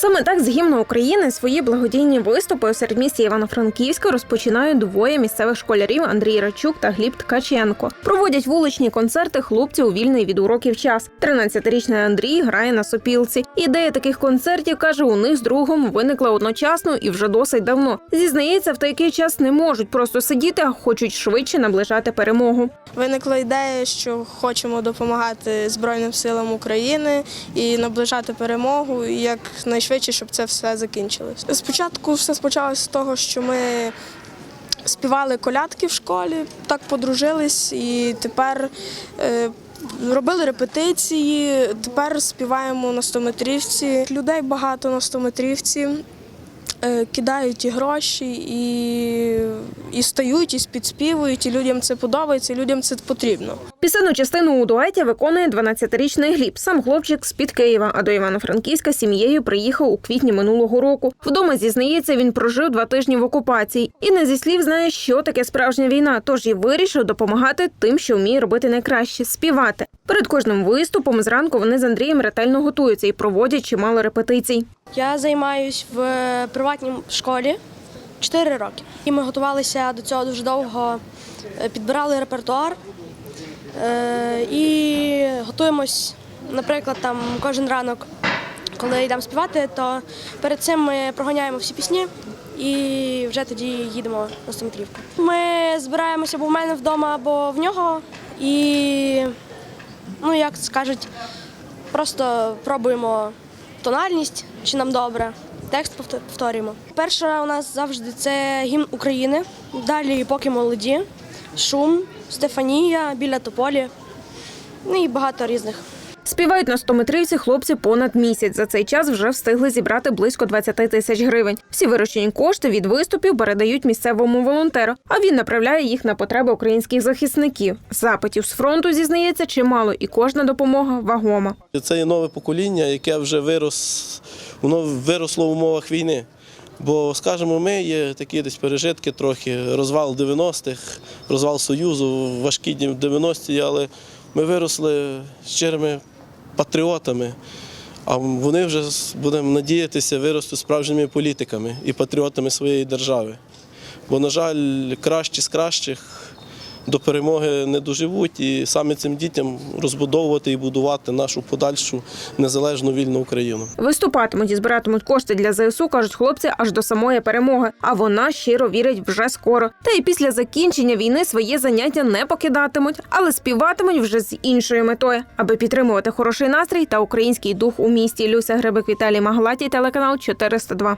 Саме так з гімну України свої благодійні виступи у середмісті Івано-Франківська розпочинають двоє місцевих школярів Андрій Рачук та Гліб Ткаченко. Проводять вуличні концерти хлопці у вільний від уроків час. 13-річний Андрій грає на сопілці. Ідея таких концертів каже, у них з другом виникла одночасно і вже досить давно. Зізнається, в такий час не можуть просто сидіти, а хочуть швидше наближати перемогу. Виникла ідея, що хочемо допомагати Збройним силам України і наближати перемогу Як і якнайшвидше, щоб це все закінчилось. Спочатку все почалося з того, що ми співали колядки в школі, так подружились, і тепер е, робили репетиції. Тепер співаємо на стометрівці. Людей багато на стометрівці. Е, Кидають і гроші, і, і стають, і підспівують, і людям це подобається, і людям це потрібно. Пісенну частину у дуеті виконує 12-річний Гліб. Сам хлопчик з під Києва, а до Івано-Франківська сім'єю приїхав у квітні минулого року. Вдома зізнається, він прожив два тижні в окупації і не зі слів знає, що таке справжня війна. Тож і вирішив допомагати тим, що вміє робити найкраще співати. Перед кожним виступом зранку вони з Андрієм ретельно готуються і проводять чимало репетицій. Я займаюсь в приватній школі 4 роки. І ми готувалися до цього дуже довго, е, підбирали репертуар е, і готуємось, наприклад, там кожен ранок, коли йдемо співати, то перед цим ми проганяємо всі пісні і вже тоді їдемо на стометрівку. Ми збираємося або в мене вдома, або в нього. І, ну як скажуть, просто пробуємо тональність, чи нам добре. Текст повторюємо. Перша у нас завжди це гімн України. Далі поки молоді, шум, Стефанія, біля тополі. Ну і багато різних. Співають на стометрівці хлопці понад місяць. За цей час вже встигли зібрати близько 20 тисяч гривень. Всі виручені кошти від виступів передають місцевому волонтеру, а він направляє їх на потреби українських захисників. Запитів з фронту зізнається чимало, і кожна допомога вагома. Це є нове покоління, яке вже вирос, воно виросло в умовах війни. Бо, скажімо, ми є такі десь пережитки трохи, розвал 90-х, розвал Союзу, важкі дні в 90-ті, але ми виросли щирими патріотами. А вони вже, будемо надіятися, виростуть справжніми політиками і патріотами своєї держави. Бо, на жаль, кращі з кращих до перемоги не доживуть, і саме цим дітям розбудовувати і будувати нашу подальшу незалежну вільну Україну. Виступатимуть і збиратимуть кошти для ЗСУ, кажуть хлопці, аж до самої перемоги. А вона щиро вірить вже скоро. Та й після закінчення війни своє заняття не покидатимуть, але співатимуть вже з іншою метою, аби підтримувати хороший настрій та український дух у місті. Люся Гребик Віталій Маглатій, телеканал 402.